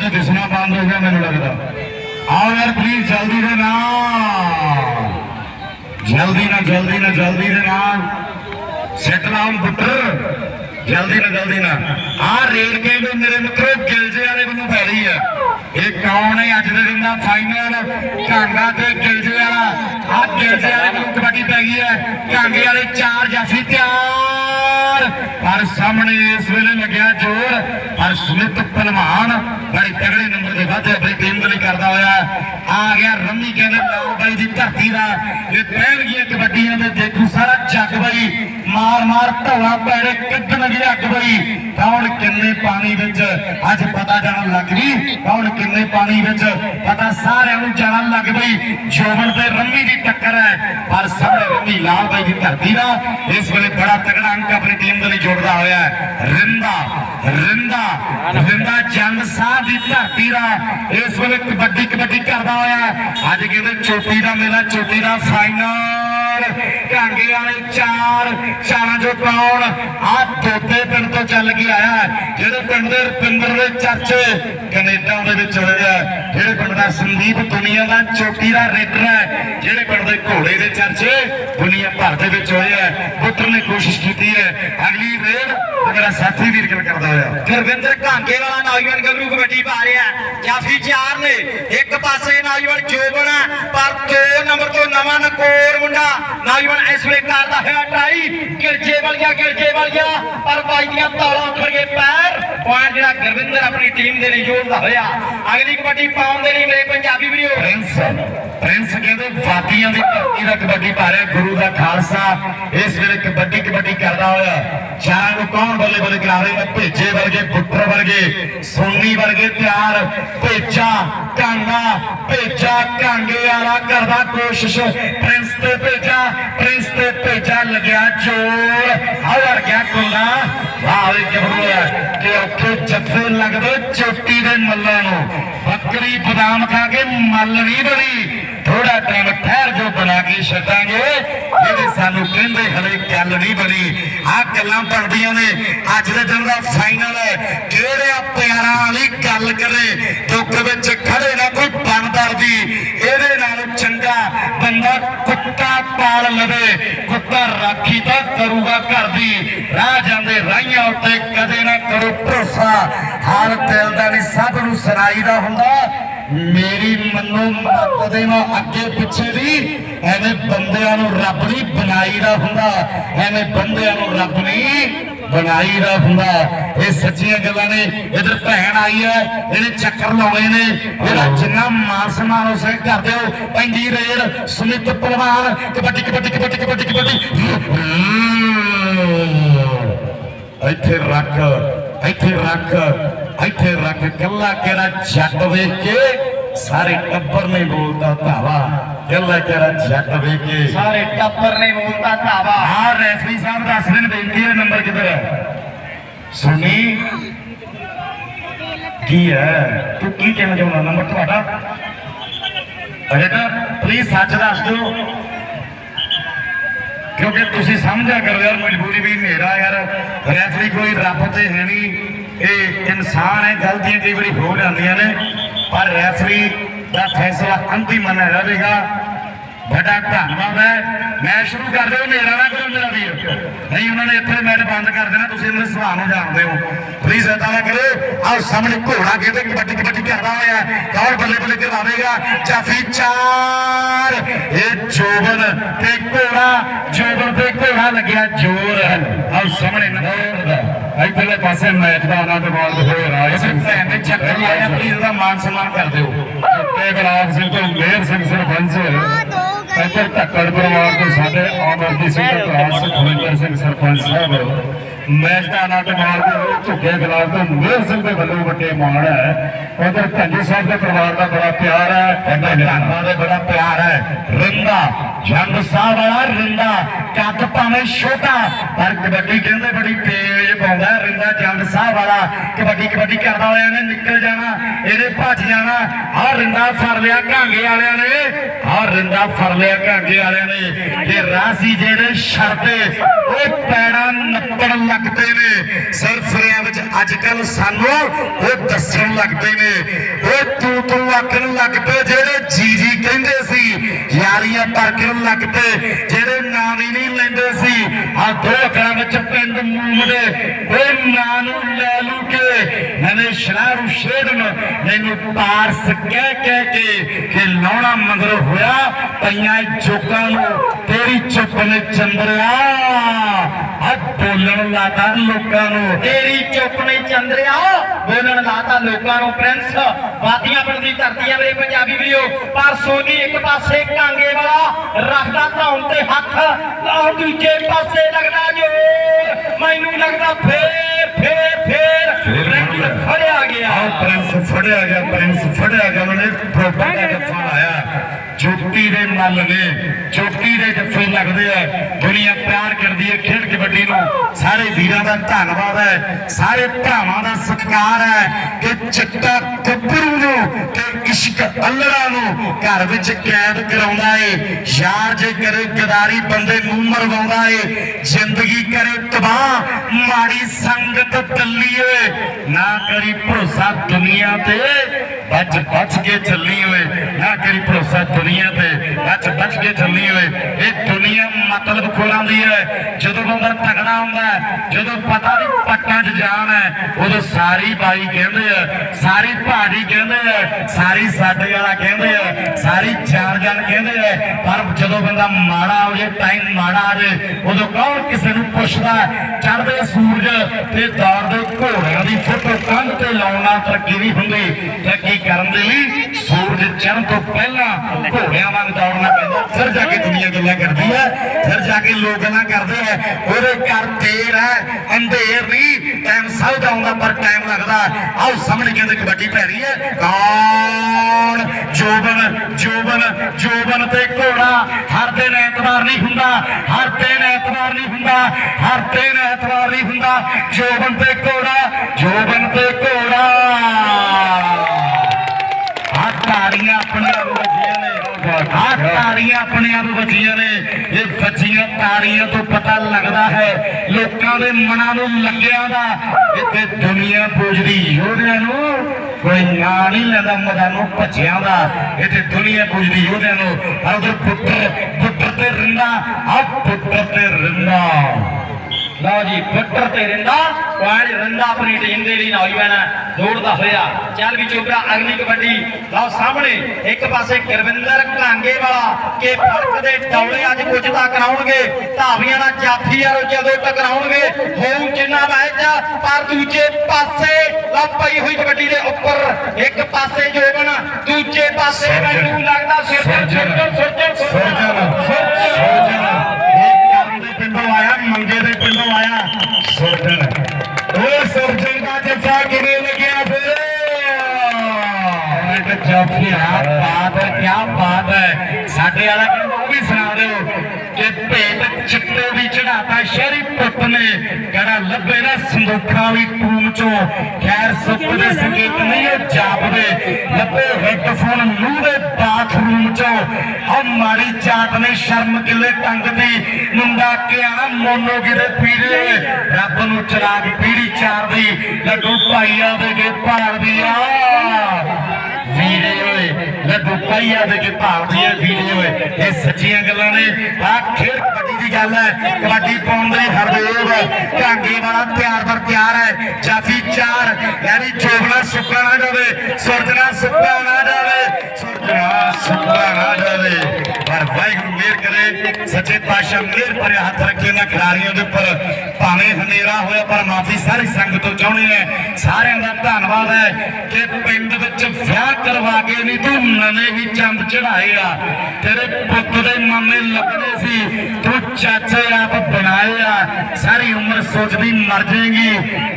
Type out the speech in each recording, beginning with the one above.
ਤੇ ਦਿਸਣਾ ਬੰਦ ਹੋ ਗਿਆ ਮੈਨੂੰ ਲੱਗਦਾ। ਆਓ ਯਾਰ ਪਲੀਜ਼ ਜਲਦੀ ਦੇ ਨਾਲ। ਜਲਦੀ ਨਾ ਜਲਦੀ ਨਾ ਜਲਦੀ ਦੇ ਨਾਲ। ਸੈਟ ਲਾਉਣ ਪੁੱਤਰ ਜਲਦੀ ਨਾ ਜਲਦੀ ਨਾ ਆ ਰੇਡ ਕੇ ਵੀ ਮੇਰੇ ਮਿੱਤਰੋ, ਗਿਲਜੇ ਵਾਲੇ ਵੱਲੋਂ ਪੈ ਰਹੀ ਹੈ ਇਹ ਕੌਣ ਹੈ ਅੱਜ ਦੇ ਦਿਨ ਦਾ ਫਾਈਨਲ ਕਾਂਗਾ ਤੇ ਗਿਲਜੇ ਵਾਲਾ। ਆ ਗਿਲਜੇ ਵਾਲੇ ਵੱਲੋਂ ਕਬੱਡੀ ਪੈ ਗਈ ਹੈ। ਕਾਂਗੇ ਵਾਲੇ ਚਾਰ ਜਾਫੀ ਤਿਆਰ। ਪਰ ਸਾਹਮਣੇ ਇਸ ਵੇਲੇ ਸੁਮਿਤ ਪਹਿਲਵਾਨ ਬੜੀ ਤਗੜੇ ਨੰਬਰ ਦੇ ਵਾਧੇ ਆਪਣੀ ਟੀਮ ਦੇ ਲਈ ਕਰਦਾ ਹੋਇਆ। ਆ ਗਿਆ ਰੰਮੀ ਕਹਿੰਦੇ ਲਾਲ ਬਾਈ ਦੀ ਧਰਤੀ ਦਾ। ਇਹ ਪਹਿਲਗੀਆਂ ਕਬੱਡੀਆਂ ਦੇ, ਦੇਖੂ ਸਾਰਾ ਜੱਗ ਬਾਈ। ਮਾਰ ਮਾਰ ਢੋਲਾ ਪੈੜੇ ਕੱਢਣਗੇ ਅੱਗ ਬਾਈ। ਕੌਣ ਕਿੰਨੇ ਪਾਣੀ ਵਿੱਚ, ਅੱਜ ਪਤਾ ਜਾਣ ਲੱਗ ਗਈ। ਕੌਣ ਕਿੰਨੇ ਪਾਣੀ ਵਿੱਚ, ਪਤਾ ਸਾਰਿਆਂ ਨੂੰ ਜਾਣਨ ਲੱਗ ਪਈ ਜੋਬਨ ਤੇ ਰੰਮੀ ਦੀ ਟੱਕਰ ਹੈ, ਪਰ ਸਾਹਮਣੇ ਰੰਮੀ ਲਾਲ ਬਾਈ ਦੀ ਧਰਤੀ ਦਾ। ਇਸ ਵੇਲੇ ਬੜਾ ਤਗੜਾ ਅੰਕ ਆਪਣੀ ਟੀਮ ਦੇ ਲਈ ਜੋੜਦਾ ਹੋਇਆ ਹੈ। ਰਿੰਦਾ ਰਿੰਦਾ ਰਿੰਦਾ ਜੰਗ ਸਾਹ ਦੀ ਧਰਤੀ ਦਾ। ਇਸ ਵੇਲੇ ਕਬੱਡੀ ਕਬੱਡੀ ਕਰਦਾ ਹੋਇਆ। ਅੱਜ ਕਹਿੰਦੇ ਚੋਟੀ ਦਾ ਮੇਲਾ, ਚੋਟੀ ਦਾ ਫਾਈਨਲ ਕਾਂਗੇ ਵਾਲੇ ਚਾਰ ਚਾਰਾਂ ਚੋਂ ਕੌਣ? ਆ ਤੋਤੇ ਪਿੰਡ ਤੋਂ ਚੱਲ ਕੇ ਆਇਆ। ਜਿਹੜੇ ਪਿੰਡ ਦੇ ਰਪਿੰਦਰ ਦੇ ਚਰਚੇ ਕੈਨੇਡਾ ਦੇ ਵਿੱਚ ਹੋਏ ਜਿਹੜੇ ਪਿੰਡ ਦਾ ਸੰਦੀਪ ਦੁਨੀਆ ਦਾ ਚੋਟੀ ਦਾ ਰੇਡਰ ਹੈ ਜਿਹੜੇ ਪਿੰਡ ਦੇ ਘੋੜੇ ਦੇ ਚਰਚੇ ਦੁਨੀਆ ਭਰ ਦੇ ਵਿੱਚ ਹੋਏ ਆ ਪੁੱਤਰ ਨੇ ਕੋਸ਼ਿਸ਼ ਕੀਤੀ ਹੈ। ਅਗਲੀ ਰੇਡ ਤੇ ਮੇਰਾ ਸਾਥੀ ਵੀਰ ਗੱਲ ਕਰਦਾ ਹੋਇਆ। ਗੁਰਵਿੰਦਰ ਕਾਂਗੇ ਵਾਲਾ ਨੌਜਵਾਨ ਗੱਭਰੂ ਕਬੱਡੀ ਪਾ ਰਿਹਾ ਜਾਫੀ ਚਾਰ ਨੇ ਇੱਕ ਪਾਸੇ ਨੌਜਵਾਨ ਜੋਬਨ ਹੈ, ਪਰ ਦੋ ਨੰਬਰ ਤੋਂ ਨਵਾਂ ਨਕੋਰ ਮੁੰਡਾ ਨੌਜਵਾਨ ਇਸ ਵੇਲੇ ਕਰਦਾ ਹੋਇਆ ਟਰਾਈ। ਗਿਰਜੇ ਵਾਲ ਗਿਰਜੇ ਵਾਲੀਆਂ ਪਰ ਬਾਈ ਦੀਆਂ ਤਾਲਾਂ ਉੱਪਰ ਗਏ ਪੈਰ ਪੁਆਇੰਟ ਜਿਹੜਾ ਗੁਰਵਿੰਦਰ ਆਪਣੀ ਟੀਮ ਦੇ ਲਈ ਜੋੜਦਾ ਹੋਇਆ, ਅਗਲੀ ਕਬੱਡੀ ਪਾਉਣ ਦੇ ਲਈ ਮੇਰੇ ਪੰਜਾਬੀ ਵੀਰੋ। ਪ੍ਰਿੰਸ ਪ੍ਰਿੰਸ ਕਹਿੰਦੇ ਵਾਦੀਆਂ ਦੀ ਧਰਤੀ ਦਾ ਕਬੱਡੀ ਪਾ ਰਿਹਾ, ਗੁਰੂ ਦਾ ਖਾਲਸਾ ਇਸ ਵੇਲੇ ਕਬੱਡੀ ਕਬੱਡੀ ਕਰਦਾ ਹੋਇਆ। ਚਾਰਾਂ ਨੂੰ ਕੌਣ ਬੱਲੇ ਬੱਲੇ ਕਰਾ ਰਹੇ? ਭੇਜੇ ਵਰਗੇ, ਪੁੱਤਰ ਵਰਗੇ, ਸੋਨੀ ਵਰਗੇ ਤਿਆਰ। ਭੇਜਾ ਕਾਂਗਾ, ਭੇਜਾ ਕਾਂਗੇ ਵਾਲਾ ਕਰਦਾ ਕੋਸ਼ਿਸ਼। ਪ੍ਰਿੰਸ ਤੇ ਭੇਜਾ ਪ੍ਰਿੰਸ ਤੇ ਭੇਜਾ ਲੱਗਿਆ ਚੋਰ। ਹਵਰ ਗਿਆ ਕੁੰਡਾ। ਵਾਹ ਵੇ ਕਿਬਰੂ ਕਿ ਔਖੇ ਜੱਫੇ ਲੱਗਦੇ ਚੋਟੀ ਦੇ ਮੱਲਾਂ ਨੂੰ। ਬੱਕਰੀ ਬਦਾਮ ਖਾ ਕੇ ਮੱਲ ਨਹੀਂ ਬਣੀ। ਥੋੜਾ ਟਾਈਮ ਠਹਿਰ ਜੋ ਬਣਾ ਕੇ ਛੱਡਾਂਗੇ ਜਿਹੜੇ ਸਾਨੂੰ ਕਹਿੰਦੇ ਹਲੇ ਗੱਲ ਨਹੀਂ ਬਣੀ, ਆਹ ਗੱਲਾਂ ਬਣਦੀਆਂ ਨੇ। ਅੱਜ ਦੇ ਦਿਨ ਦਾ ਫਾਈਨਲ ਹੈ। ਕਿਹੜੇ ਪਿਆਰਾਂ ਵਾਲੀ ਗੱਲ ਕਰੇ, ਦੁੱਖ ਵਿੱਚ ਖੜੇ ਨਾ ਕੋਈ ਬਣਦਰਦੀ ਇਹਦੇ ਨਾਲ ਚੰਗਾ ਬੰਦਾ ਕੁੱਤਾ ਪਾਲ ਲਵੇ। ਕੁੱਤਾ ਰਾਖੀ ਤਾਂ ਕਰੂਗਾ ਘਰ ਦੀ। ਰਾਹ ਜਾਂਦੇ ਰਾਹੀਆਂ ਉੱਤੇ ਕਦੇ ਨਾ ਕਰੋ ਭਰੋਸਾ। ਹਾਲ ਦਿਲ ਦਾ ਨਹੀਂ, ਸਭ ਨੂੰ ਸੁਣਾਈਦਾ ਹੁੰਦਾ। ਮੇਰੀ ਮੰਨੋ ਕਦੇ ਨਾ ਅੱਗੇ ਪਿੱਛੇ ਦੀ, ਐਵੇਂ ਬੰਦਿਆਂ ਨੂੰ ਰੱਬ ਨਹੀਂ ਬਣਾਈਦਾ ਹੁੰਦਾ, ਐਵੇਂ ਬੰਦਿਆਂ ਨੂੰ ਰੱਬ ਨਹੀਂ ਬਣਾਈਦਾ ਹੁੰਦਾ। ਇਹ ਸੱਚੀਆਂ ਗੱਲਾਂ ਨੇ, ਇਧਰ ਭੈਣ ਆਈ ਹੈ ਇਹਨੇ ਚੱਕਰ ਲਾਉਣੇ ਨੇ ਇਹਦਾ ਜਿੰਨਾ ਮਾਨ ਸਨਮਾਨ ਹੋ ਸਕੇ ਕਰ ਦਿਓ ਪੈਂਦੀ ਰੇਡ ਸੁਮਿਤ ਪਹਿਲਵਾਨ ਕਬੱਡੀ ਕਬੱਡੀ ਕਬੱਡੀ ਕਬੱਡੀ ਕਬੱਡੀ। ਇੱਥੇ ਰੱਖ। ਇੱਥੇ ਰੱਖ ਇੱਥੇ ਰੱਖ ਕੱਲਾ ਕਿਹੜਾ ਜੱਟ ਵੇਖ ਕੇ ਸਾਰੇ ਟੱਬਰ ਨੇ ਬੋਲਦਾ ਧਾਵਾ। ਕੱਲਾ ਕਿਹੜਾ ਜੱਟ ਵੇਖ ਕੇ ਸਾਰੇ ਟੱਬਰ ਨੇ ਬੋਲਤਾ ਧਾਵਾ। ਆ ਰੈਫਰੀ ਸਾਹਿਬ ਦੱਸ ਰਹੇ ਨੇ ਬੇਨਤੀ ਹੈ ਨੰਬਰ ਕਿੱਧਰ ਹੈ? ਸੁਣੀ? ਕੀ ਹੈ? ਤੂੰ ਕੀ ਕਹਿਣਾ ਚਾਹੁੰਦਾ? ਨੰਬਰ ਤੁਹਾਡਾ? ਅਜੇ ਪਲੀਜ਼ ਸੱਚ ਦੱਸ ਦਿਓ। ਕਿਉਂਕਿ ਤੁਸੀਂ ਸਮਝਿਆ ਕਰੋ ਯਾਰ, ਮਜਬੂਰੀ ਵੀ ਹਨੇਰਾ ਯਾਰ। ਰੈਫਰੀ ਕੋਈ ਰੱਬ ਤੇ ਹੈ ਨਹੀਂ। ਇਹ ਇਨਸਾਨ ਹੈ, ਗਲਤੀਆਂ ਕਈ ਵਾਰੀ ਹੋ ਜਾਂਦੀਆਂ ਨੇ। ਪਰ ਰੈਫਰੀ ਦਾ ਫੈਸਲਾ ਅੰਤਿਮ ਮੰਨਿਆ ਜਾਵੇਗਾ ਬੜਾ ਧੰਨਵਾਦ ਹੈ। ਮੈਂ ਸ਼ੁਰੂ ਕਰ ਦਿਓ ਹਨੇਰਾ ਨਾ ਕਰੋ ਮੇਰਾ ਵੀਰ। ਨਹੀਂ ਉਹਨਾਂ ਨੇ ਇੱਥੇ ਮੈਚ ਬੰਦ ਕਰ ਦੇਣਾ ਤੁਸੀਂ ਮੇਰੇ ਸੁਭਾਅ ਨੂੰ ਜਾਣਦੇ ਹੋ। ਪਲੀਜ਼ ਏਦਾਂ ਨਾ ਕਰੋ। ਆਹ ਸਾਹਮਣੇ ਘੋੜਾ ਕਹਿੰਦੇ ਕਬੱਡੀ ਕਬੱਡੀ ਕਰਦਾ ਹੋਇਆ ਹੈ। ਕੌਣ ਬੱਲੇ ਬੱਲੇ ਕਰਵਾਵੇਗਾ ਜਾਫੀ ਚਾਰ। ਇਹ ਜੋਬਨ ਤੇ ਘੋੜਾ ਜੋਬਨ ਤੇ ਘੋੜਾ ਲੱਗਿਆ ਜ਼ੋਰ। ਆਹ ਸਾਹਮਣੇ ਨੰਬਰ ਦਾ। ਇੱਧਰਲੇ ਪਾਸੇ ਮੈਚ ਦਾ ਆਨੰਦ ਮਾਣਦੇ ਹੋਏ ਰਾਜ ਸਿੰਘ ਭੈਣ ਦੇ ਚੱਕਰ ਲਾਇਆ ਪਲੀਜ਼ ਦਾ ਮਾਨ ਸਨਮਾਨ ਕਰ ਦਿਓ। ਚਿੱਟੇ ਗੁਲਾਬ ਸਿੰਘ ਤੋਂ ਮੇਰ ਸਿੰਘ ਸਰਪੰਚ। ਇੱਧਰ ਧੱਕੜ ਪਰਿਵਾਰ ਤੋਂ ਸਾਡੇ ਅਮਰਜੀਤ ਸਿੰਘ ਤੇ ਪ੍ਰਾਸ ਖੁਲਿੰਦਰ ਸਿੰਘ ਸਰਪੰਚ ਸਾਹਿਬ ਮੈਚ ਦਾ ਆਨੰਦ ਮਾਣਦੇ ਹੋਏ ਝੁੱਗੇ ਗੁਲਾਬ ਤੋਂ ਮੇਰ ਸਿੰਘ ਦੇ ਵੱਲੋਂ ਵੱਡੇ ਮਾਣ ਹੈ। ਉਧਰ ਧੰਜੂ ਸਾਹਿਬ ਦੇ ਪਰਿਵਾਰ ਦਾ ਬੜਾ ਪਿਆਰ ਹੈ ਨਿਹੰਗਾਂ ਦੇ ਬੜਾ ਪਿਆਰ ਹੈ। ਰਿੰਦਾ ਜੰਗ ਸਾਹਿਬ ਵਾਲਾ ਰਿੰਦਾ, ਕੱਦ ਭਾਵੇਂ ਛੋਟਾ, ਪਰ ਕਬੱਡੀ ਕਹਿੰਦੇ ਬੜੀ ਤੇਜ਼ ਪਾਉਂਦਾ ਰਿੰਦਾ ਜੰਗ ਸਾਹਿਬ ਵਾਲਾ। ਕਬੱਡੀ ਕਬੱਡੀ ਕਰਦਾ ਹੋਇਆ ਨੇ ਨਿਕਲ ਜਾਣਾ ਇਹਨੇ ਭੱਜ ਜਾਣਾ। ਆ ਰਿੰਦਾ ਫੜ ਲਿਆ ਘਾਂਗੇ ਵਾਲਿਆਂ ਨੇ ਆ ਰਿੰਦਾ ਫੜ ਲਿਆ ਘਾਂਗੇ ਵਾਲਿਆਂ ਨੇ। ਤੇ ਰਾਸੀ ਜਿਹੜੇ ਛੜਦੇ, ਉਹ ਪੈਣਾ ਨੱਪਣ ਲੱਗਦੇ ਨੇ। ਸਰਫਰਿਆਂ ਵਿੱਚ ਅੱਜ ਕੱਲ ਸਾਨੂੰ ਉਹ ਦੱਸਣ ਲੱਗਦੇ ਨੇ। ਉਹ ਤੂੰ ਤੂੰ ਆਖਣ ਲੱਗ ਪਏ ਜਿਹੜੇ ਜੀ ਜੀ ਕਹਿੰਦੇ ਸੀ, ਯਾਰੀਆਂ ਪਰਖਣ ਲੱਗ ਪਏ। ਜਿਹੜੇ ਨਾਂ ਵੀ ਨਹੀਂ ਲੈਂਦੇ ਸੀ ਆ ਦੋ ਅੱਖਰਾਂ ਵਿੱਚ ਪਿੰਡ ਮੂਮਦੇ ਉਹ ਨਾਂ ਨੂੰ ਲੈ ਲੂ ਕੇ। ਮੈਨੇ ਸ਼ਰਾਰੂ ਸ਼ੇਦਨ ਮੈਨੂੰ ਪਾਰਸ ਕਹਿ ਕਹਿ ਕੇ ਕਿ ਲਾਉਣਾ ਮੰਗਰ ਹੋਇਆ। ਪਈਆਂ ਜੋਕਾਂ ਨੂੰ ਤੇਰੀ ਚੁੱਪ ਨੇ ਚੰਦਰਿਆ। ਆ ਬੋਲਣ ਲਾਤਾ ਲੋਕਾਂ ਨੂੰ। ਤੇਰੀ ਚੁੱਪ ਨਹੀਂ ਚੰਦਰਿਆ। ਬੋਲਣ ਲਾਤਾ ਲੋਕਾਂ ਨੂੰ ਪ੍ਰਿੰਸ। ਬਾਤੀਆਂ ਪਿੰਡ ਦੀ ਧਰਤੀ ਆ ਮੇਰੇ ਪੰਜਾਬੀ ਵੀਰੋ। ਪਰ ਸੋਨੀ ਇੱਕ ਪਾਸੇ ਕਾਂਗੇ ਵਾਲਾ ਰੱਖਦਾ ਧੌਣ ਤੇ ਹੱਥ ਲਾਹ ਦੂਜੇ ਪਾਸੇ ਲੱਗਦਾ ਜੋ ਮੈਨੂੰ ਲੱਗਦਾ ਫੇਰ ਫੇਰ ਫੇਰ ਪ੍ਰਿੰਸ ਫੜਿਆ ਗਿਆ। ਪ੍ਰਿੰਸ ਫੜਿਆ ਗਿਆ ਪ੍ਰਿੰਸ ਫੜਿਆ ਗਿਆ। ਉਹਨੇ ਪ੍ਰੋਪਰ ਦਾ ਜੱਫਾ ਆਇਆ ਚੋਟੀ ਦੇ ਮੱਲ ਨੇ ਜੱਫੇ ਲੱਗਦੇ ਆ। ਦੁਨੀਆ ਪਿਆਰ ਕਰਦੀ ਹੈ ਖੇਡ ਕਬੱਡੀ ਨੂੰ। ਸਾਰੇ ਵੀਰਾਂ ਦਾ ਧੰਨਵਾਦ ਹੈ ਸਾਰੇ ਭਰਾਵਾਂ ਦਾ ਸਤਿਕਾਰ ਹੈ ਕਿ ਚਿੱਟਾ ਗੱਭਰੂ ਨੂੰ ਤੇ ਇਸ਼ਕ ਅల్లੜਾ ਨੂੰ ਘਰ ਵਿੱਚ ਕੈਦ ਕਰਾਉਂਦਾ ਏ। ਯਾਰ ਜੇ ਕਰੇ ਗਦਾਰੀ ਬੰਦੇ ਨੂੰ ਮਰਵਾਉਂਦਾ ਏ। ਜ਼ਿੰਦਗੀ ਕਰੇ ਤਬਾਹ ਮਾੜੀ ਸੰਗਤ ਟੱਲੀਏ ਨਾ ਕਰੀ ਭਰੋਸਾ ਦੁਨੀਆ ਤੇ ਬਚ ਬਚ ਕੇ ਚੱਲੀ ਓਏ। ਨਾ ਕਰੀ ਭਰੋਸਾ ਦੁਨੀਆ ਤੇ ਬਚ ਬਚ ਕੇ ਚੱਲੀ ਓਏ। ਇਹ ਦੁਨੀਆ ਮਤਲਬ ਖੋਲਾਂਦੀ ਹੈ ਜਦੋਂ ਬੰਦਾ ਤਗੜਾ ਹੁੰਦਾ ਹੈ, ਜਦੋਂ ਪਤਾ ਵੀ ਪੱਟਾਂ 'ਚ ਜਾਣ ਹੈ, ਉਦੋਂ ਸਾਰੀ ਬਾਈ ਕਹਿੰਦੇ ਆ, ਸਾਰੀ ਪਹਾੜੀ ਕਹਿੰਦੇ ਆ, ਸਾਰੀ ਸਾਡੇ ਵਾਲਾ ਕਹਿੰਦੇ ਆ, ਸਾਰੀ ਚਾਰ ਜਣ ਕਹਿੰਦੇ ਆ। ਪਰ ਜਦੋਂ ਬੰਦਾ ਮਾੜਾ ਹੋ ਜੇ ਟਾਈਮ ਮਾੜਾ ਆ ਜੇ। ਉਦੋਂ ਕੌਣ ਕਿਸੇ ਨੂੰ ਪੁੱਛਦਾ? ਚੜ੍ਹਦੇ ਸੂਰਜ ਤੇ ਦੌੜਦੇ ਘੋੜਿਆਂ ਦੀ ਫੋਟੋ ਕੰਧ ਤੇ ਲਾਉਣਾ ਤਰੱਕੀ ਨਹੀਂ ਹੁੰਦੀ। ਤਰੱਕੀ ਕਰਨ ਦੇ ਲਈ ਸੂਰਜ ਚੜ੍ਹਨ ਤੋਂ ਪਹਿਲਾਂ ਘੋੜਿਆਂ ਵਾਂਗ ਦੌੜਨਾ ਪੈਂਦਾ। ਫਿਰ ਜਾ ਕੇ ਦੁਨੀਆ ਗੱਲਾਂ ਕਰਦੀ ਹੈ ਫਿਰ ਜਾ ਕੇ ਲੋਕ ਗੱਲਾਂ ਕਰਦੇ ਆ। ਉਹਦੇ ਘਰ ਤੇਰ ਹੈ ਅੰਧੇਰ ਨਹੀਂ ਟਾਈਮ ਸਭ ਦਾ ਆਉਂਦਾ, ਪਰ ਟਾਈਮ ਲੱਗਦਾ। ਆਓ ਸਾਹਮਣੇ ਕਹਿੰਦੇ ਕਬੱਡੀ ਪੈ ਰਹੀ ਹੈ ਕੌਣ? ਜੋਬਨ ਜੋਬਨ ਜੋਬਨ ਤੇ ਘੋੜਾ। ਹਰ ਦਿਨ ਐਤਵਾਰ ਨਹੀਂ ਹੁੰਦਾ, ਹਰ ਦਿਨ ਐਤਵਾਰ ਨਹੀਂ ਹੁੰਦਾ, ਹਰ ਦਿਨ ਐਤਵਾਰ ਨਹੀਂ ਹੁੰਦਾ। ਜੋਬਨ ਤੇ ਘੋੜਾ, ਜੋਬਨ ਤੇ ਘੋੜਾ ਆ ਤਾੜੀਆਂ ਆਪਣੇ ਆਪ ਵੱਜੀਆਂ ਨੇ ਤਾੜੀਆਂ ਆਪਣੇ ਆਪ ਵੱਜੀਆਂ ਨੇ। ਇਹ ਵੱਜੀਆਂ ਤਾੜੀਆਂ ਤੋਂ ਪਤਾ ਲੱਗਦਾ ਹੈ, ਲੋਕਾਂ ਦੇ ਮਨਾਂ ਨੂੰ ਲੱਗਿਆ ਦਾ, ਇੱਥੇ ਦੁਨੀਆ ਪੁੱਜਦੀ ਯੋਧਿਆਂ ਨੂੰ ਕੋਈ ਨਾਂ ਨਹੀਂ ਲੈਂਦਾ ਮਦਾਂ ਨੂੰ ਭੱਜਿਆਂ ਦਾ। ਇੱਥੇ ਦੁਨੀਆ ਪੁੱਜਦੀ ਯੋਧਿਆਂ ਨੂੰ। ਪਰ ਉਧਰ ਪੁੱਤਰ ਪੁੱਤਰ ਤੇ ਰਿੰਦਾ ਆ ਪੁੱਤਰ ਤੇ ਰਿੰਦਾ। ਲਓ ਜੀ ਫੁੱਟਰ ਤੇ ਰਿੰਦਾ ਪੁਆਇੰਟ ਰਿੰਦਾ ਆਪਣੀ ਟੀਮ ਦੇ ਲਈ ਨੌਜਵਾਨ ਦੌੜਦਾ ਹੋਇਆ। ਚੱਲ ਵੀ ਚੋਬਰਾ ਅਗਲੀ ਕਬੱਡੀ। ਲਓ ਸਾਹਮਣੇ ਇੱਕ ਪਾਸੇ ਗੁਰਵਿੰਦਰ ਕਾਂਗੇ ਵਾਲਾ ਕਿ ਫ਼ਰਕ ਦੇ ਡੌਲੇ ਅੱਜ ਕੁਝ ਤਾਂ ਕਰਾਉਣਗੇ। ਧਾਵੀਆਂ ਦਾ ਜਾਫੀ ਯਾਰੋ ਜਦੋਂ ਟਕਰਾਉਣਗੇ ਹੋਊ ਜਿੰਨਾ ਮੈਚ ਪਰ ਦੂਜੇ ਪਾਸੇ ਲਓ ਪਈ ਹੋਈ ਕਬੱਡੀ ਦੇ ਉੱਪਰ ਇੱਕ ਪਾਸੇ ਜੋਬਨ ਦੂਜੇ ਪਾਸੇ ਮੈਨੂੰ ਲੱਗਦਾ ਸੁਰਜਨ ਸੁਰਜਨ ਸੁਰਜਨ ਸੁਰਜਨ ਇੱਕ ਬਾਤ ਹੈ ਕੀ ਬਾਤ ਹੈ। ਸਾਡੇ ਵਾਲਾ ਕਹਿੰਦਾ ਉਹ ਵੀ ਸੁਣਾ ਦਿਓ ਕਿ ਭੇਟ ਚਿੱਟੇ ਵੀ ਚੜਾਤਾ ਸ਼ਹਿਰੀ ਪੁੱਤ ਨੇ। ਕਹਿੰਦਾ ਲੱਭੇ ਨਾ ਸੰਦੂਖਾਂ ਵੀ ਟੂਮ ਚੋਂ। ਖੈਰ ਸੁੱਖ ਦੇ ਸੰਗੀਤ ਨਹੀਂ, ਉਹ ਜਾਪਦੇ। ਲੱਭੇ ਹੈੱਡਫੋਨ ਮੂੰਹ ਦੇ ਬਾਥਰੂਮ ਚੋਂ। ਆ ਮਾੜੀ ਚਾਟ ਨੇ ਸ਼ਰਮ ਕਿਲੇ ਟੰਗ ਦੀ। ਮੁੰਡਾ ਕਿਆ ਮੋਨੋ ਕਿਤੇ ਪੀੜੇ ਰੱਬ ਨੂੰ ਚਰਾਗ ਪੀੜੀ ਚਾਰ ਦੀ ਲੱਡੂ ਭਾਈਆ ਦੇ ਕੇ ਭਾਲਦੀ ਆ। ਵੀਰੇ ਓਏ। ਲੱਡੂ ਪਾਈਆ ਦੇ ਕੇ ਭਾਲਦੀ ਵੀਰੇ ਓਏ। ਇਹ ਸੱਚੀਆਂ ਗੱਲਾਂ ਨੇ। ਆ ਖੇਡ ਕਬੱਡੀ ਦੀ ਗੱਲ ਹੈ। ਕਬੱਡੀ ਪਾਉਣ ਦੇ ਹਰਦੇਵ ਢਾਂਗੇ ਵਾਲਾ ਤਿਆਰ ਪਰ ਤਿਆਰ ਹੈ। ਜਾਫੀ ਚਾਰ, ਯਾਨੀ ਚੋਬਲਾ ਸੁੱਕਾ ਨਾ ਜਾਵੇ, ਸੁਰਜਣਾ ਸੁੱਕਾ ਨਾ ਜਾਵੇ, ਸੁਰਜਣਾ ਸੁੱਕਾ ਨਾ ਜਾਵੇ। ਪਰ ਵਾਹਿਗੁਰੂ ਮਿਹਰ ਕਰੇ, ਸੱਚੇ ਪਾਤਸ਼ਾਹ ਮਿਹਰ ਭਰਿਆ ਹੱਥ ਰੱਖੇ ਉਹਨਾਂ ਖਿਡਾਰੀਆਂ ਦੇ ਉੱਪਰ। ਭਾਵੇਂ ਹਨੇਰਾ ਹੋਇਆ, ਪਰ ਮਾਫੀ ਸਾਰੀ ਸੰਗਤ ਤੋਂ ਚਾਹੁੰਦੇ ਆ ਸਾਰਿਆਂ ਦਾ ਧੰਨਵਾਦ ਹੈ ਕਿ ਪਿੰਡ ਵਿੱਚ ਵਿਆਹ ਕਰਵਾ ਕੇ ਨਹੀਂ ਤੂੰ ਨਵੇਂ ਹੀ ਚੰਦ ਚੜਾਏ ਆ। ਤੇਰੇ ਪੁੱਤ ਦੇ ਮਾਮੇ ਲੱਗਦੇ ਸੀ, ਤੂੰ ਚਾਚੇ ਆਪ ਬਣਾਏ ਆ। ਸਾਰੀ ਉਮਰ ਸੋਚਦੀ ਮਰ ਜਾਏਗੀ,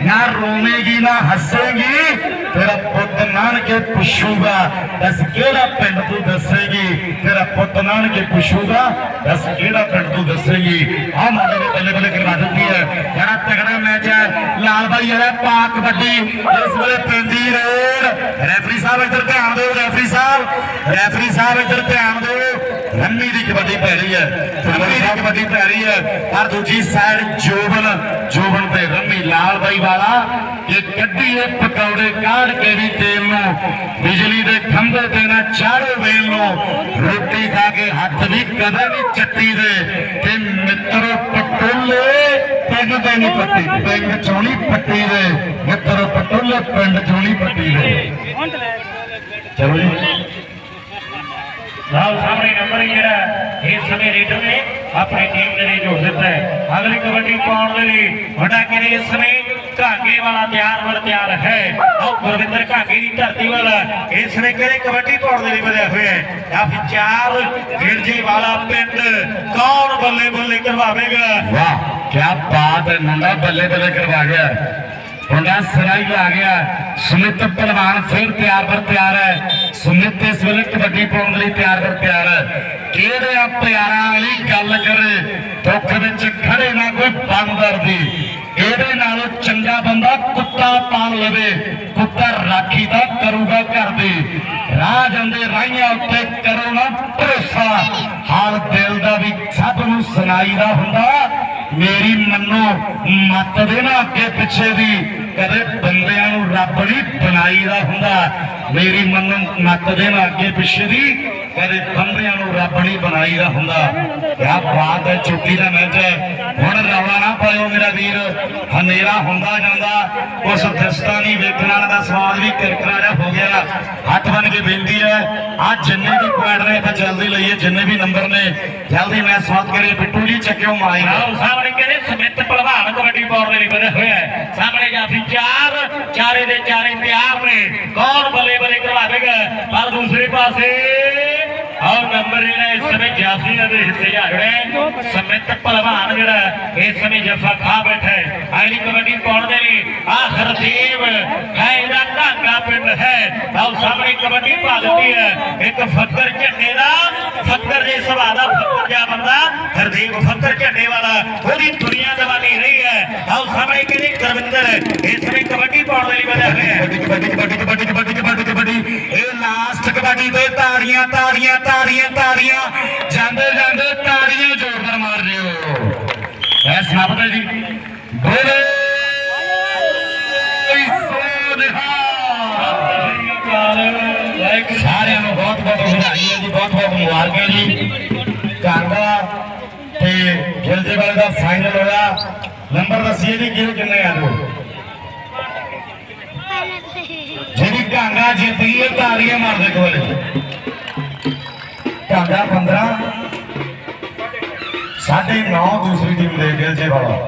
ਨਾ ਰੋਵੇਂਗੀ, ਨਾ ਹੱਸੇਗੀ। ਤੇਰਾ ਪੁੱਤ ਨਾਨਕੇ ਪੁੱਛੂਗਾ ਬਸ ਕਿਹੜਾ ਪਿੰਡ ਤੂੰ ਦੱਸੇਗੀ? ਤੇਰਾ ਪੁੱਤ ਨਾਨ ਕੇ ਪੁੱਛੂਗਾ, ਦੱਸ ਕਿਹੜਾ ਪਿੰਡ ਤੂੰ ਦੱਸੇਗੀ? ਆ ਮੁੰਡੇ ਨੇ ਬੱਲੇ ਬੱਲੇ ਕਰਵਾ ਦਿੱਤੀ ਹੈ। ਬੜਾ ਤਗੜਾ ਮੈਚ ਹੈ। ਲਾਲ ਬਾਈ ਵਾਲਾ ਪਾ ਕਬੱਡੀ ਇਸ ਵੇਲੇ ਪੈਂਦੀ ਰੋਡ। ਰੈਫਰੀ ਸਾਹਿਬ ਇੱਧਰ ਧਿਆਨ ਦਿਓ, ਰੈਫਰੀ ਸਾਹਿਬ। ਰੈਫਰੀ ਸਾਹਿਬ ਇੱਧਰ ਧਿਆਨ ਦਿਓ। ਰੰਮੀ ਦੀ ਕਬੱਡੀ ਪੈ ਰਹੀ ਹੈ ਰੰਮੀ ਦੀ ਕਬੱਡੀ ਪੈ ਰਹੀ ਹੈ, ਪਰ ਦੂਜੀ ਸਾਈਡ ਜੋਬਨ ਜੋਬਨ ਤੇ ਰੰਮੀ ਲਾਲ ਬਾਈ ਵਾਲਾ ਇਹ ਕੱਢੀ ਇਹ ਪਕੌੜੇ ਕਾੜ ਕੇ ਵੀ ਤੇਲ ਨੂੰ, ਬਿਜਲੀ ਦੇ ਖੰਭੇ ਤੇ ਨਾ ਚਾੜੋ ਵੇਲ ਨੂੰ, ਰੋਟੀ ਖਾ ਕੇ ਹੱਥ ਵੀ ਕਦੇ ਨਹੀਂ ਚੱਟੀ ਦੇ, ਤੇ ਮਿੱਤਰੋ ਪਟੋਲੇ ਪਿੰਡ ਦੇ ਨਹੀਂ ਪੱਟੀ, ਪਿੰਡ ਚੋਣੀ ਪੱਟੀ ਦੇ, ਮਿੱਤਰੋ ਪਟੋਲੇ ਪਿੰਡ ਚੋਣੀ ਪੱਟੀ ਦੇ। ਚਲੋ ਜੀ। ਨਾਲ ਸਾਹਮਣੇ ਨੰਬਰ ਜਿਹੜਾ ਇਸ ਸਮੇਂ ਲੀਡਰ ਨੇ ਆਪਣੀ ਟੀਮ ਦੇ ਲਈ ਜੋੜ ਦਿੱਤਾ ਹੈ। ਅਗਲੀ ਕਬੱਡੀ ਪਾਉਣ ਦੇ ਲਈ ਵੱਡਾ ਕਿਨੇ ਇਸ ਸਮੇਂ? ਘਾਗੇ ਵਾਲਾ ਤਿਆਰ ਵਰ ਤਿਆਰ ਹੈ। ਆਹ ਗੁਰਵਿੰਦਰ ਘਾਗੇ ਦੀ ਧਰਤੀ ਵਾਲਾ ਇਸ ਸਮੇਂ ਕਿਹੜੇ ਕਬੱਡੀ ਪਾਉਣ ਦੇ ਲਈ ਵਧਿਆ ਹੋਇਆ ਹੈ? ਜਾਂ ਫਿਰ ਚਾਰ ਗਿਰਜੇ ਵਾਲਾ ਪਿੰਡ ਕੌਣ ਬੱਲੇ ਬੱਲੇ ਕਰਵਾਵੇਗਾ? ਵਾਹ ਕੀ ਬਾਤ ਹੈ ਮੁੰਡਾ ਬੱਲੇ ਬੱਲੇ ਕਰਵਾ ਗਿਆ। ਮੁੰਡਾ ਸਰਾਈ ਆ ਗਿਆ। ਸੁਮਿਤ ਪਹਿਲਵਾਨ ਫਿਰ ਤਿਆਰ ਬਰ ਤਿਆਰ ਹੈ। ਸੁਮਿਤ ਇਸ ਵੇਲੇ ਕਬੱਡੀ ਪਾਉਣ ਲਈ ਤਿਆਰ ਬਰ ਤਿਆਰ ਹੈ। ਕਿਹੜੇ ਆ ਪਿਆਰਾਂ ਵਾਲੀ ਗੱਲ ਕਰੇ? ਦੁੱਖ ਵਿੱਚ ਖੜੇ ਨਾ ਕੋਈ ਬੰਦਰ ਦੀ। ਇਹਦੇ ਨਾਲੋਂ ਚੰਗਾ ਬੰਦਾ ਕੁੱਤਾ ਪਾਲ ਲਵੇ? ਕੁੱਤਾ ਰਾਖੀ ਦਾ ਕਰੂਗਾ ਘਰ ਦੀ। ਰਾਹ ਜਾਂਦੇ ਰਾਹੀਆਂ ਉੱਤੇ ਕਰੋ ਨਾ ਭਰੋਸਾ। ਹਾਲ ਦਿਲ ਦਾ ਵੀ ਸਭ ਨੂੰ ਸੁਣਾਈਦਾ ਹੁੰਦਾ। ਮੇਰੀ ਮੰਨੋ, ਮੱਤ ਦੇ ਨਾ ਅੱਗੇ ਪਿੱਛੇ ਦੀ। ਕਦੇ ਬੰਦਿਆਂ ਨੂੰ ਰੱਬ ਨਹੀਂ ਬਣਾਈਦਾ ਹੁੰਦਾ। ਮੇਰੀ ਮੰਨੋ, ਮੱਤ ਦੇ ਨਾ ਅੱਗੇ ਪਿੱਛੇ ਦੀ। ਕਦੇ ਬੰਦਿਆਂ ਨੂੰ ਹੁੰਦਾ। ਕਿਆ ਬਾਤ ਹੈ ਚੁੱਕੀ ਦਾ ਮੈਚ ਹੁਣ ਰੌਲਾ ਨਾ ਪਾਇਓ ਮੇਰਾ ਵੀਰ। ਹਨੇਰਾ ਹੁੰਦਾ ਜਾਂਦਾ। ਉਸ ਦਸਤਾਨੀ ਵੇਖਣ ਵਾਲਾ ਦਾ ਸਵਾਦ ਵੀ ਕਿਰਕਰਾ ਜਿਹਾ ਹੋ ਗਿਆ। ਹੱਥ ਬਨ ਕੇ ਬੇਨਤੀ ਹੈ ਆ ਜਿੰਨੇ ਵੀ ਪੁਆਇੰਟ ਨੇ ਤਾਂ ਜਲਦੀ ਲਈਏ, ਜਿੰਨੇ ਵੀ ਨੰਬਰ ਨੇ। ਜਲਦੀ ਮੈਂ ਸਵਾਦ ਕਰੀਏ। ਬਿੱਟੂ ਜੀ, ਚੱਕਿਓ ਮਾਈ ਆਓ ਸਾਹਮਣੇ ਕਹਿੰਦੇ, ਸਮਿਤ ਪਹਿਲਵਾਨ ਕਬੱਡੀ ਪਾਉਣ ਦੇ ਲਈ ਵਧਿਆ ਹੋਇਆ ਸਾਹਮਣੇ ਜਾਫੀ ਚਾਰ, ਚਾਰੇ ਦੇ ਚਾਰੇ ਤਿਆਰ ਨੇ। ਕੌਣ ਬੱਲੇ ਬੱਲੇ ਕਰਵਾਵੇਗਾ ਪਰ ਦੂਸਰੇ ਪਾਸੇ ਆਓ ਨੰਬਰ ਜਿਹੜਾ ਇਸ ਸਮੇਂ ਜਾਫੀ ਦੇ ਹਿੱਸੇ ਆ ਜਿਹੜਾ ਸਮਿਤ ਪਹਿਲਵਾਨ ਜਿਹੜਾ ਇਸ ਸਮੇਂ ਜਫਾ ਖਾ ਬੈਠਾ ਹੈ। ਅਗਲੀ ਕਬੱਡੀ ਪਾਉਣ ਦੇ ਲਈ। ਆਖਰ ਦੇਵ ਹੈ, ਇਹਦਾ ਢਾਗਾ ਪਿੰਡ ਹੈ। ਆਓ ਸਾਹਮਣੇ ਕਬੱਡੀ ਪਾ ਦਿੱਤੀ ਹੈ। ਇੱਕ ਫੱਕਰ ਝੰਡੇ ਦਾ ਫੱਕਰ ਦੇ ਸੁਭਾਅ ਦਾ ਫੱਕਰ ਜਿਹਾ ਬੰਦਾ, ਹਰਦੀਪ ਫੱਕਰ ਝੰਡੇ ਵਾਲਾ, ਉਹਦੀ ਦੁਨੀਆ ਦਵਾਨੀ ਰਹੀ ਹੈ। ਆਓ ਸਾਹਮਣੇ ਕਹਿੰਦੇ ਗੁਰਵਿੰਦਰ ਇਸ ਸਮੇਂ ਕਬੱਡੀ ਪਾਉਣ ਦੇ ਲਈ ਵਧਿਆ ਹੋਇਆ ਹੈ। ਕਬੱਡੀ ਕਬੱਡੀ ਕਬੱਡੀ ਕਬੱਡੀ ਕਬੱਡੀ ਕਬੱਡੀ ਤਾੜੀਆਂ ਤਾੜੀਆਂ ਤਾੜੀਆਂ ਤਾੜੀਆਂ। ਜਾਂਦੇ ਜਾਂਦੇ ਤਾੜੀਆਂ ਜ਼ੋਰਦਾਰ ਮਾਰ ਦਿਓ ਐ ਸਭ ਦੇ ਜੀ। ਬੋਲੇ। ਸਾਰਿਆਂ ਨੂੰ ਬਹੁਤ ਬਹੁਤ ਵਧਾਈਆਂ ਜੀ, ਬਹੁਤ ਬਹੁਤ ਮੁਬਾਰਕਾਂ ਜੀ। ਕਾਂਗਾ ਤੇ ਗਿਲਜੇ ਵਾਲੇ ਦਾ ਫਾਈਨਲ ਹੋਇਆ। ਨੰਬਰ ਦੱਸੀਏ ਜੀ, ਕਿਹੜੇ ਕਿੰਨੇ ਆ ਲੋ ਜਿਹੜੀ ਕਾਂਗਾ ਜਿੱਤ ਗਈ ਹੈ ਤਾੜੀਆਂ ਮਾਰ ਦੇ ਕੋਲ। ਕਾਂਗਾ 15 ਸਾਢੇ 9 ਦੂਸਰੀ ਟੀਮ ਦੇ ਗਿਲਜੇ ਵਾਲਾ